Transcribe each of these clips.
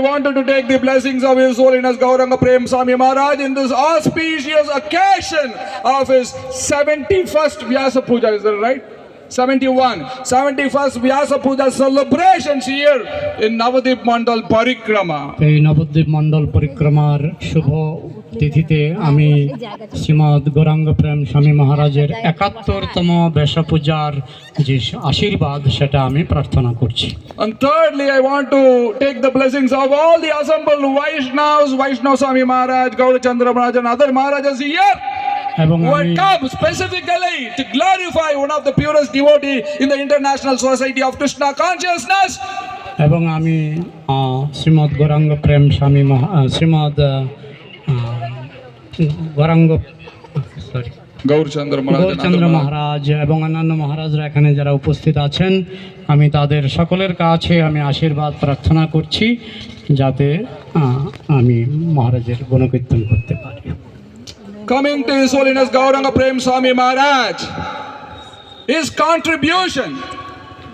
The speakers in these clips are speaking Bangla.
wanted to take the blessings of His Holiness Gauranga Prem Swami Maharaj in this auspicious occasion of his 71st Vyasa Puja. Is that right? 71. 71st Vyasa Puja celebrations here in Navadip Mandal Parikrama. এই নবদ্বীপ মণ্ডল পরিক্রমার শুভ তিথিতে আমি শ্রীমদ গৌরাঙ্গ প্রেম স্বামী মহারাজের একাত্তরতম বেশপূজার যে আশীর্বাদ সেটা আমি প্রার্থনা করছি And thirdly, I want to take the blessings of all the assembled Vaishnavas, Vaishnav Swami Maharaj, Gaurachandra Maharaj, and other Maharajas here এবং আমি come specifically to glorify one of the purest devotee in the International Society of Krishna Consciousness. এবং আমি শ্রীমদ গৌরাঙ্গ প্রেম স্বামী শ্রীমদ গৌরাঙ্গ সরি গৌরচন্দ্র মহারাজ এবং অন্যান্য মহারাজরা এখানে যারা উপস্থিত আছেন আমি তাদের সকলের কাছে আমি আশীর্বাদ প্রার্থনা করছি যাতে আমি মহারাজের গুণকীর্তন করতে পারি। Coming to His Holiness Gauranga Prem Swami Maharaj, his contribution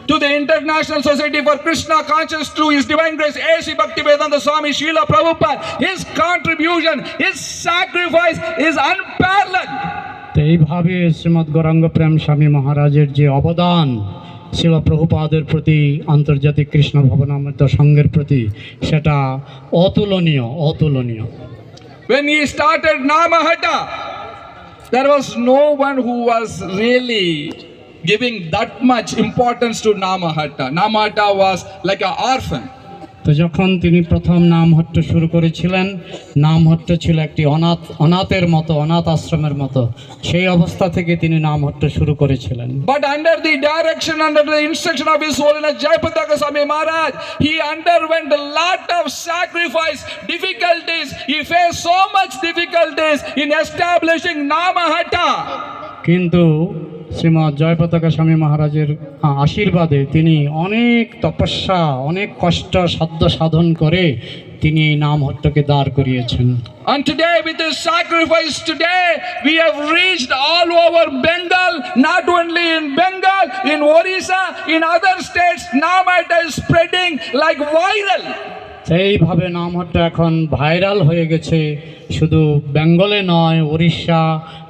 to the International Society for Krishna Conscious through His Divine Grace A.C. Bhaktivedanta Swami Srila Prabhupada, his contribution, his sacrifice is unparalleled. তো এইভাবে শ্রীমদ গৌরাঙ্গ প্রেম স্বামী মহারাজের যে অবদান শিল প্রভুপাদের প্রতি আন্তর্জাতিক কৃষ্ণ ভবনামৃত সংঘের প্রতি সেটা অতুলনীয় অতুলনীয় When he started Namahata, there was no one who was really giving that much importance to Namahata. Namahata was like an orphan. তো যখন তিনি প্রথম নামহট্ট শুরু করেছিলেন নামহট্ট ছিল একটি অনাথ অনাথের মতো অনাথ আশ্রমের মতো সেই অবস্থা থেকে তিনি নামহট্ট শুরু করেছিলেন But under the direction, under the instruction of His Holiness Jayapataka Swami Maharaj, he underwent a lot of sacrifice, difficulties. He faced so much difficulties in establishing Namahata. কিন্তু শ্রীমৎ জয়পতাকা স্বামী মহারাজের আশীর্বাদে তিনি অনেক তপস্যা অনেক কষ্ট সাধ্য সাধন করে তিনি এই নামহট্টকে দাঁড় করিয়েছেন And today, with this sacrifice, today we have reached all over Bengal, not only in Bengal, in Orissa, in other states. Namahata is spreading like viral. সেইভাবে নামহট্ট এখন ভাইরাল হয়ে গেছে শুধু বেঙ্গলে নয় উড়িষ্যা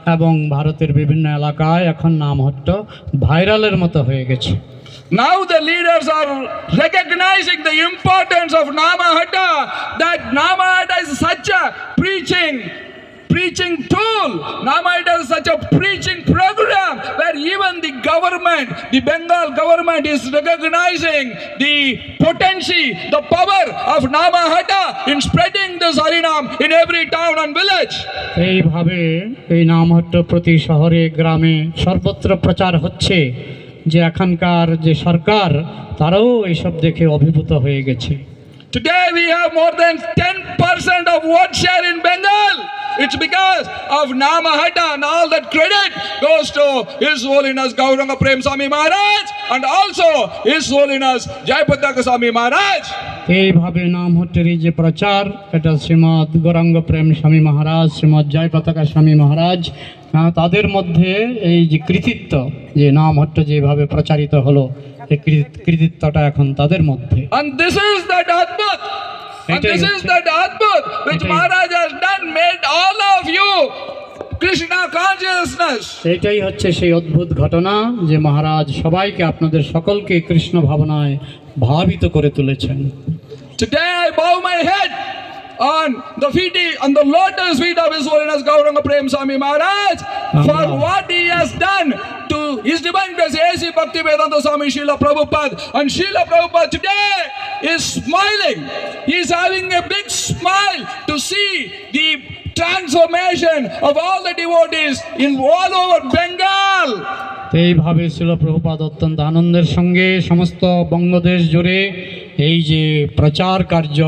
এবং ভারতের বিভিন্ন এলাকায় এখন নামহট্ট ভাইরালের মতো হয়ে গেছে Now the leaders are recognizing the importance of Namahata, that Namahata is such a preaching, preaching tool. Namahata is such a preaching program where even the government, the Bengal government is recognizing the potency, the power of Namahata in spreading this Harinam in every town and village. এইভাবে এই নামহট্ট প্রতি শহরে গ্রামে সর্বত্র প্রচার হচ্ছে যে এখানকার যে সরকার তারাও এইসব দেখে অভিভূত হয়ে গেছে Today we have more than 10% of vote share in. It's because of Namahata and all that credit goes to His Holiness Gauranga Prem Swami Maharaj and also His Holiness Jayapataka Swami Maharaj. এইভাবে নামহট্টের এই যে প্রচার এটা শ্রীমৎ গৌরাঙ্গ প্রেম স্বামী মহারাজ শ্রীমৎ জয় পতাকা স্বামী মহারাজ তাদের মধ্যে এই যে কৃতিত্ব যে নামহট্ট যেভাবে প্রচারিত হলো এই কৃতি- কৃতিত্বটা এখন তাদের মধ্যে And this is that Adbhut. And this is that Adbhut which Maharaj has done, made all of you Krishna consciousness. এইটাই হচ্ছে সেই অদ্ভুত ঘটনা যে মহারাজ সবাইকে আপনাদের সকলকে কৃষ্ণ ভাবনায় ভাবিত করে তুলেছেন Today I bow my head on the feet, on the lotus feet of His Holiness Gauranga Prem Swami Maharaj for what he has done to His Divine Grace A.C. Bhakti Vedanta Swami Srila Prabhupada. And Srila Prabhupada today is smiling. He is having a big smile to see the transformation of all the devotees in all over Bengal. এইভাবে ছিল প্রভুপাদ অত্যন্ত আনন্দের সঙ্গে সমস্ত বঙ্গদেশ জুড়ে এই যে প্রচার কার্য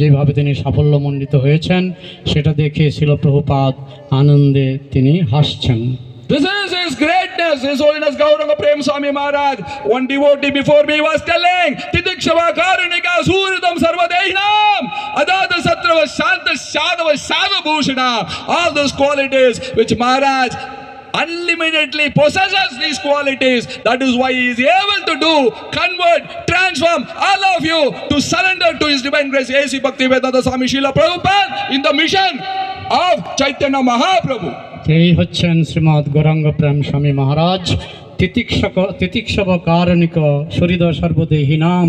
যেভাবে তিনি সাফল্যমণ্ডিত হয়েছেন সেটা দেখে ছিল প্রভুপাদ আনন্দে তিনি হাসছেন This is his greatness, his holiness Gauranga Prem Swami Maharaj. One devotee before me was telling, Titikshava Karunika Suridam Sarvadehinam Adada Satrava Shanta Shadava Sadha Bhushana. All those qualities which Maharaj unlimitedly possesses these qualities. That is why he is able to do, convert, transform all of you to surrender to his divine grace. A.C. Bhaktivedanta Swami Srila Prabhupada in the mission of Chaitanya Mahaprabhu. এই হচ্ছেন শ্রীমৎ গৌরাঙ্গ প্রেম স্বামী মহারাজ তিতিক্ষক তিতিক্ষব কারণিক সরিদ সর্বদেহী নাম